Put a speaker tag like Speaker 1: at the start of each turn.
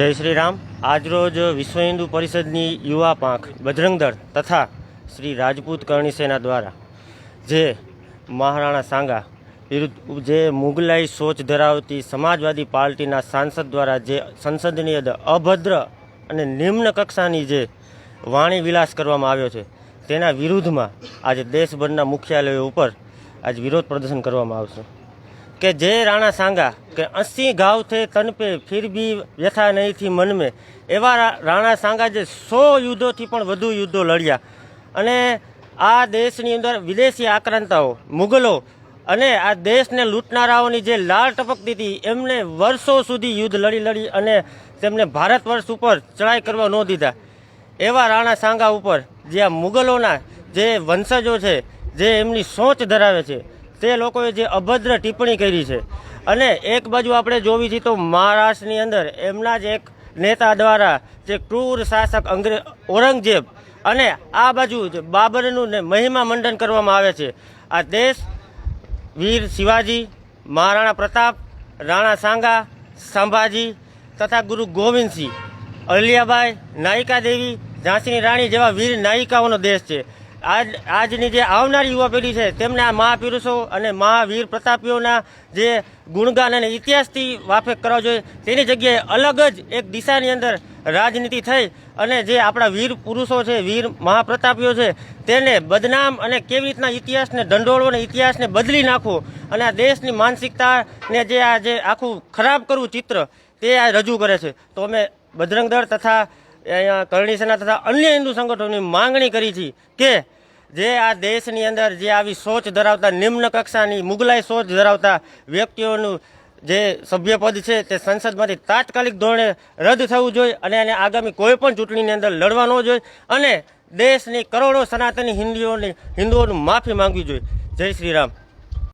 Speaker 1: જય શ્રી રામ આજરોજ વિશ્વ હિન્દુ પરિષદની યુવા પાંખ બજરંગદળ તથા શ્રી રાજપૂત કરણી સેના દ્વારા જે મહારાણા સાંગા વિરુદ્ધ જે મુગલાઈ સોચ ધરાવતી સમાજવાદી પાર્ટીના સાંસદ દ્વારા જે સંસદની અભદ્ર અને નિમ્ન કક્ષાની જે વાણી વિલાસ કરવામાં આવ્યો છે, તેના વિરુદ્ધમાં આજે દેશભરના મુખ્યાલયો ઉપર આજ વિરોધ પ્રદર્શન કરવામાં આવશે. કે જે રાણા સાંગા કે અસી ઘાવ થે તન પે ફિર બી વ્યથા નહીં થી મન એવા રાણા સાંગા જે સો યુદ્ધોથી પણ વધુ યુદ્ધો લડ્યા. અને આ દેશની અંદર વિદેશી આક્રાંતાઓ, મુગલો અને આ દેશને લૂંટનારાઓની જે લાળ ટપકતી હતી, એમને વર્ષો સુધી યુદ્ધ લડી લડી અને તેમને ભારત વર્ષ ઉપર ચડાઈ કરવા ન દીધા. એવા રાણા સાંગા ઉપર જે આ મુગલોના જે વંશજો છે, જે એમની સોચ ધરાવે છે તે લોકોએ જે અભદ્ર ટિપ્પણી કરી છે. અને એક બાજુ આપણે જોવી છીએ તો મહારાષ્ટ્રની અંદર એમના જ એક નેતા દ્વારા જે ક્રૂર શાસક અંગ્રેજ ઔરંગઝેબ અને આ બાજુ જે બાબરનું ને મહિમા મંડન કરવામાં આવે છે. આ દેશ વીર શિવાજી, મહારાણા પ્રતાપ, રાણા સાંગા, સંભાજી તથા ગુરુ ગોવિંદસિંહ અલિયાભાઈ નાયિકા દેવી ઝાંસીની રાણી જેવા વીર નાયિકાઓનો દેશ છે. આજ આજની જે આવનારી યુવા પેઢી છે, તેમને આ મહાપુરુષો અને મહાવીર પ્રતાપીઓના જે ગુણગાન અને ઇતિહાસથી વાફેક કરવા જોઈએ, તેની જગ્યાએ અલગ જ એક દિશાની અંદર રાજનીતિ થઈ અને જે આપણા વીર પુરુષો છે, વીર મહાપ્રતાપીઓ છે, તેને બદનામ અને કેવી રીતના ઇતિહાસને ઢંઢોળવો અને ઇતિહાસને બદલી નાખવો અને આ દેશની માનસિકતાને જે આ જે આખું ખરાબ કરવું ચિત્ર, તે આ રજૂ કરે છે. તો અમે બજરંગ દળ તથા અહીંયા કરણી સેના તથા અન્ય હિન્દુ સંગઠનોની માંગણી કરી છે કે જે આ દેશની અંદર જે આવી સોચ ધરાવતા, નિમ્ન કક્ષાની મુગલાઈ સોચ ધરાવતા વ્યક્તિઓનું જે સભ્યપદ છે તે સંસદમાંથી તાત્કાલિક ધોરણે રદ થવું જોઈએ અને એને આગામી કોઈ પણ ચૂંટણીની અંદર લડવા ન જોઈએ અને દેશની કરોડો સનાતની હિન્દીઓની, હિન્દુઓનું માફી માંગવી જોઈએ. જય શ્રી રામ.